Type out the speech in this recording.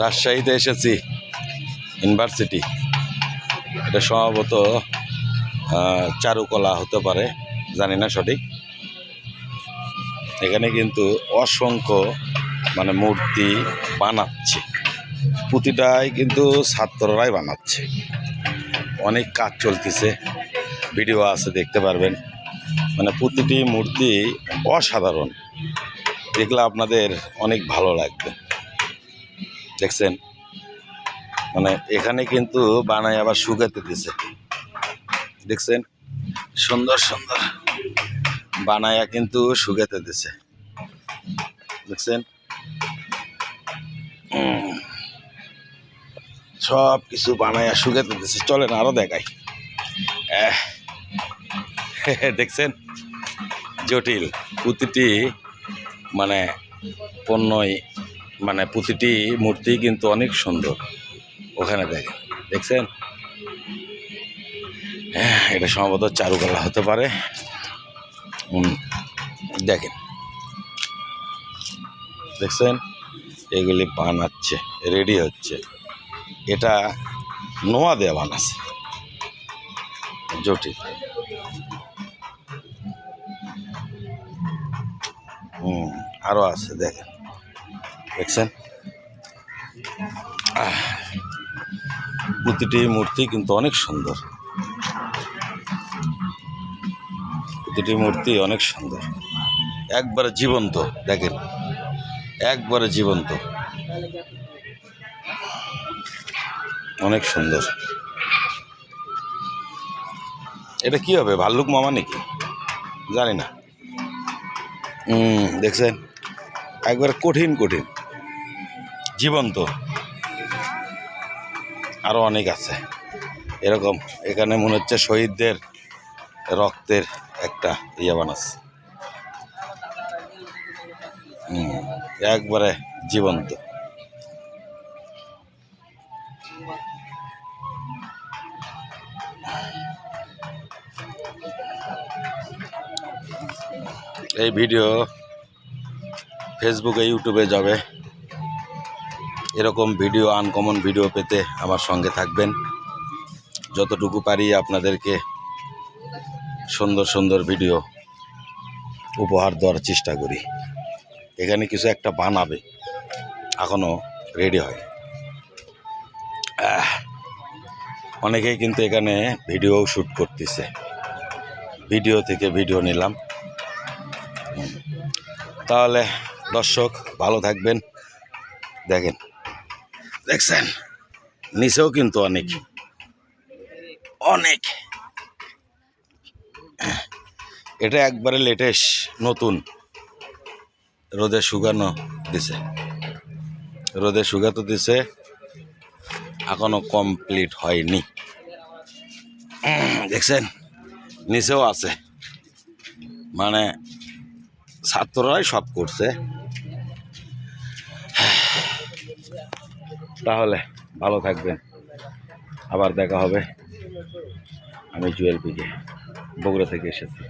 রাজশাহীতে এসেছি, ইউনিভার্সিটি। এটা সম্ভবত চারুকলা হতে পারে, জানি না সঠিক। এখানে কিন্তু অসংখ্য মানে মূর্তি বানাচ্ছে। প্রতিটাই কিন্তু ছাত্ররাই বানাচ্ছে। অনেক কাজ চলতেছে। ভিডিও আছে, দেখতে পারবেন। মানে প্রতিটি মূর্তি অসাধারণ। দেখলে আপনাদের অনেক ভালো লাগবে। দেখছেন? মানে এখানে কিন্তু বানায় আবার শুকাতে দিছে। দেখছেন? সুন্দর সুন্দর বানায়া কিন্তু শুকাতে দিছে। দেখছেন? সব কিছু বানায়া শুকাতে দিছে। চলেন আরও দেখাই। দেখছেন? জটিল। প্রতিটি মানে পণ্যই মানে প্রতিটি মূর্তি কিন্তু অনেক সুন্দর। ওখানে দেখেন দেখছেন? হ্যাঁ, এটা সম্ভবত চারুকলা হতে পারে। দেখেন। দেখছেন? এগুলি বানাচ্ছে রেডি হচ্ছে। এটা নোয়া দেওয়া বানাচ্ছে। জটিল। হুম আরও আছে দেখেন। দেখছেন? প্রতিটি মূর্তি কিন্তু অনেক সুন্দর। প্রতিটি মূর্তি অনেক সুন্দর। একবারে জীবন্ত, দেখেন। একবারে জীবন্ত। অনেক সুন্দর। এটা কি হবে, ভাল্লুক মামা নাকি? জানি না। দেখছেন? একবারে কঠিন কঠিন। জীবন্ত। আরও অনেক আছে। এরকম এখানে মনে হচ্ছে শহীদদের রক্তের একটা ইয়ে বানাচ্ছে। একবারে জীবন্ত। এই ভিডিও ফেসবুকে ইউটিউবে যাবে। এরকম ভিডিও আনকমন ভিডিও পেতে আমার সঙ্গে থাকবেন। যতটুকু পারি আপনাদেরকে সুন্দর সুন্দর ভিডিও উপহার দেওয়ার চেষ্টা করি। এখানে কিছু একটা বানাবে এখনও রেডি হয় অনেকেই কিন্তু এখানে ভিডিও শ্যুট করতেছে। ভিডিও থেকে ভিডিও নিলাম। তাহলে দর্শক, ভালো থাকবেন। দেখেন। দেখছেন? নিচেও কিন্তু অনেক। অনেক। এটা একবারে লেটেস্ট নতুন। রোদে শুকানো দিছে। রোদে শুকাতে দিছে, এখনও কমপ্লিট হয়নি। দেখছেন? নিচেও আছে। মানে ছাত্ররাই সব করছে। তাহলে ভালো থাকবেন। আবার দেখা হবে। আমি জুয়েল পিকে। বগুড়া থেকে এসেছি।